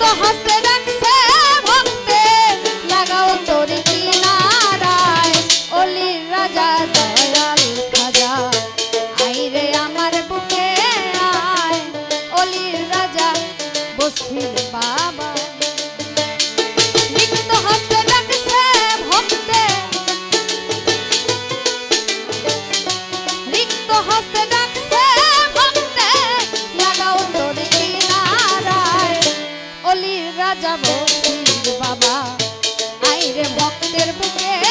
রিক্ত হস্তে বসির বাবা। আইরে ভক্তের বুকে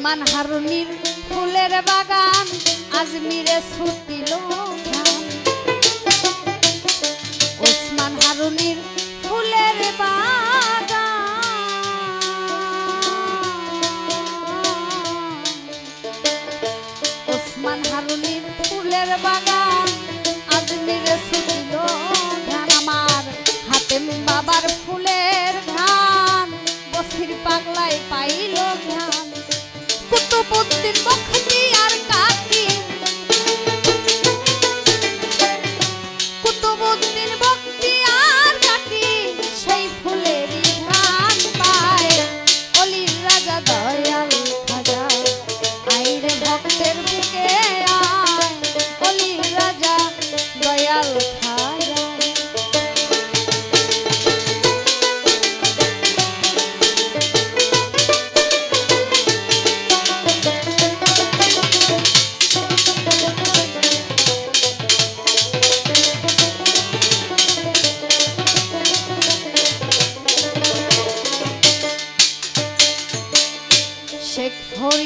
ওসমান হারুনির ফুলের বাগান আজমিরে ছুটিল। ওসমান হারুনির ফুলের বাগান কুতুবুদ্দিন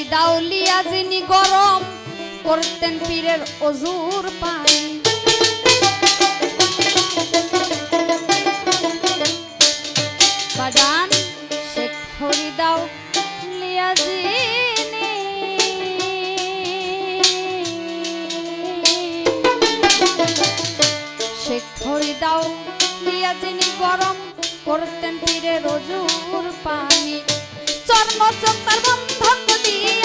ফরিদাউলিয়া যিনি গরম করতেন পীরের অজুর পানি। বাজান, শেখ ফরিদাউলিয়া যিনি শেখ যিনি গরম করতেন পীরের অজুর পানি। চর্ম চোখের বন্ধক দিয়া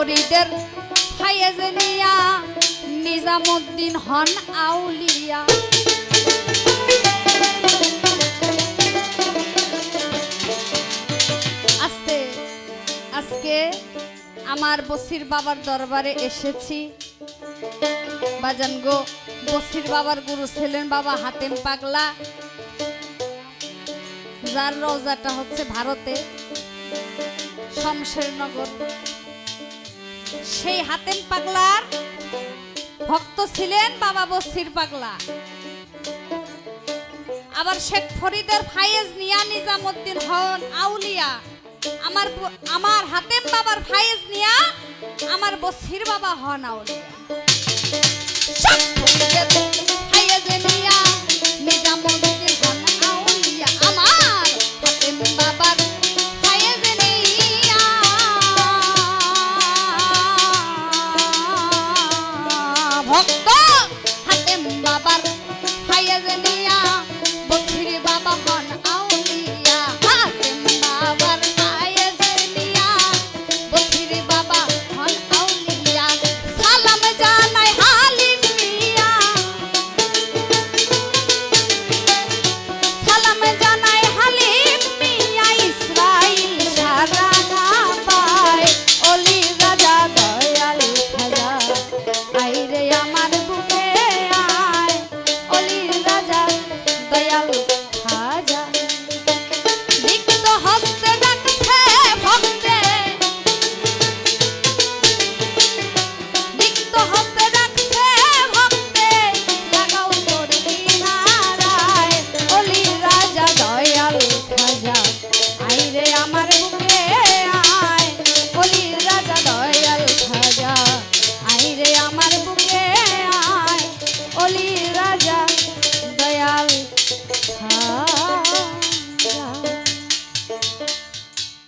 ফরিদের ফায়েজনিয়া নিজামুদ্দিন হন আউলিয়া। আস্তে আজকে আমার বসির বাবার দরবারে এসেছি। বাজান গো, বসির বাবার গুরু ছিলেন বাবা হাতেম পাগলা। যার রোজাটা হচ্ছে ভারতে, শমশেরনগর। সেই হাতেম পাগলার ভক্ত ছিলেন বাবা বস্তির পাগলা। আবার শেখ ফরিদের ফায়েজ নিয়া নিজামুদ্দিন হন আউলিয়া। আমার আমার হাতেম বাবার ফায়েজ নিয়া আমার বসির বাবা হন আউলিয়া। ফায়েজ নিয়া নিজামুদ্দিন Tanzania.